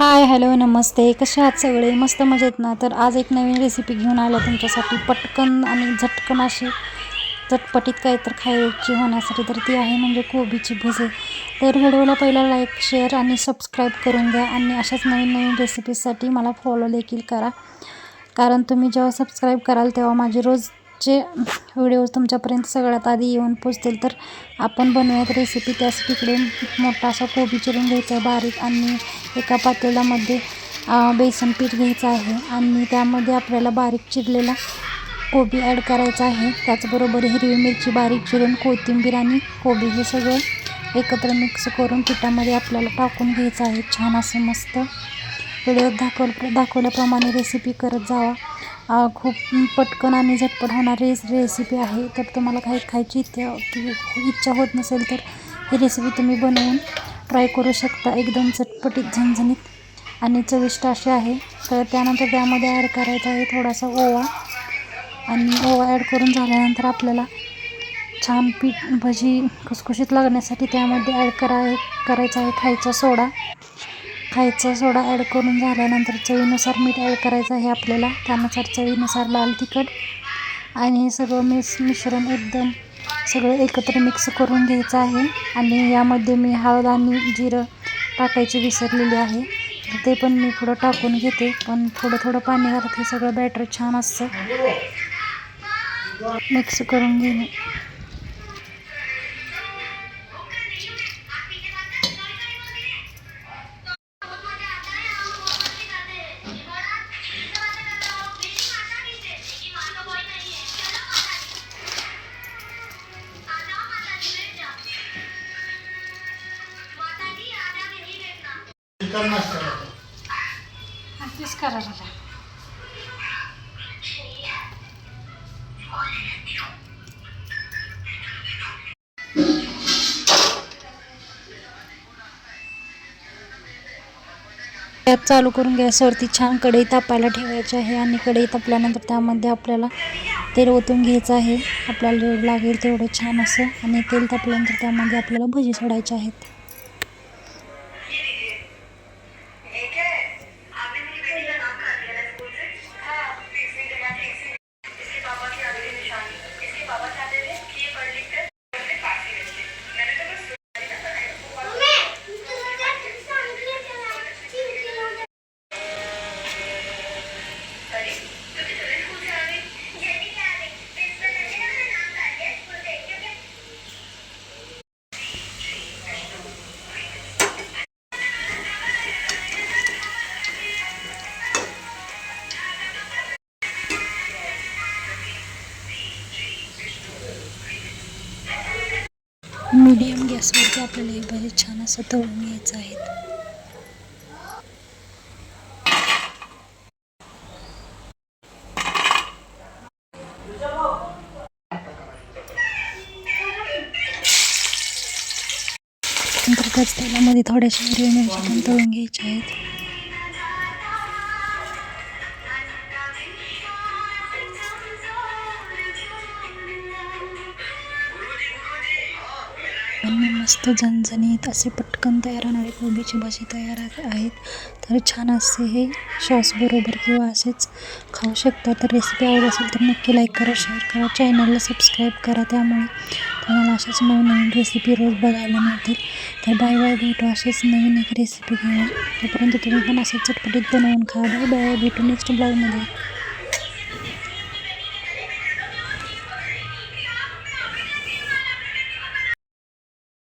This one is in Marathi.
हाय हॅलो नमस्ते. कसे आहात सगळे? मस्त मजेत ना? तर आज एक नवीन रेसिपी घेऊन आल्या तुमच्यासाठी. पटकन आणि झटकन अशी चटपटीत काही तर खायची होण्यासाठी तर ती आहे म्हणजे कोबीची भुजे. तर व्हिडिओला पहिला लाईक शेअर आणि सबस्क्राईब करून घ्या आणि अशाच नवीन नवीन रेसिपीजसाठी मला फॉलो देखील करा. कारण तुम्ही जेव्हा सबस्क्राईब कराल तेव्हा माझी रोज चे व्हिडिओज तुमच्यापर्यंत सगळ्यात आधी येऊन पोचतील तर आपण बनवूयात रेसिपी त्यासाठी इकडे मोठा असा कोबी चिरून घ्यायचा आहे बारीक आणि एका पातेल्यामध्ये बेसन पीठ घ्यायचं आहे आणि त्यामध्ये आपल्याला बारीक चिरलेला कोबी ॲड करायचा आहे. त्याचबरोबर हिरवी मिरची बारीक चिरून कोथिंबीर आणि कोबी हे सगळं एकत्र मिक्स करून पिठामध्ये आपल्याला टाकून घ्यायचं आहे. छान असं मस्त. व्हिडिओत दाखवल दाखवल्याप्रमाणे रेसिपी करत जावा. खूप पटकन आणि झटपट होणारी रेसिपी आहे. तर तुम्हाला काही खायची इच्छा इच्छा होत नसेल तर ही रेसिपी तुम्ही बनवून ट्राय करू शकता. एकदम चटपटीत झणझणीत आणि चविष्ट अशी आहे. तर त्यानंतर त्यामध्ये ॲड करायचा आहे थोडासा ओवा. आणि ओवा ॲड करून झाल्यानंतर आपल्याला छान पीठ भजी खुसखुशीत लागण्यासाठी त्यामध्ये ॲड कराय करायचा आहे खायचा सोडा. खायचा सोडा ॲड करून झाल्यानंतर चवीनुसार मीठ ॲड करायचं आहे आपल्याला. त्यानुसार चवीनुसार लाल तिखट आणि हे सगळं मिस मिश्रण एकदम सगळं एकत्र मिक्स करून घ्यायचं आहे. आणि यामध्ये मी हळद आणि जिरं टाकायची विसरलेली आहे. ते पण मी थोडं टाकून घेते. पण थोडं थोडं पाणी घालत हे सगळं बॅटर छान असतं मिक्स करून घेणे. तेच गॅस चालू करून गॅसवरती छान कढई तापायला ठेवायची आहे आणि कढई तापल्यानंतर त्यामध्ये आपल्याला तेल ओतून घ्यायचं आहे. आपल्याला लागेल तेवढं छान असं आणि तेल तापल्यानंतर त्यामध्ये आपल्याला भजी सोडायचे आहेत. मीडियम गॅसवरती आपल्याला हे भजे छान असं तळून घ्यायचं आहेत. नंतर त्याच तेलामध्ये थोड्याशा हिरव्या मिरच्या पण तळून घ्यायच्या आहेत. आणि मस्त झणझणीत असे पटकन तयार होणारे कोबीची भाजी तयार आहेत. तर छान असे हे सॉसबरोबर किंवा असेच खाऊ शकता. तर रेसिपी आवडत असेल तर नक्की लाईक करा शेअर करा. चॅनलला सबस्क्राईब करा त्यामुळे तुम्हाला अशाच नवीन नवीन रेसिपी रोज बघायला मिळतील. तर बाय बाय भेटू असेच नवीन एक रेसिपी घेऊन. तोपर्यंत तुम्ही पण असेच चटपटीत बनवून खा. बाय बाय भेटू नेक्स्ट ब्लॉगमध्ये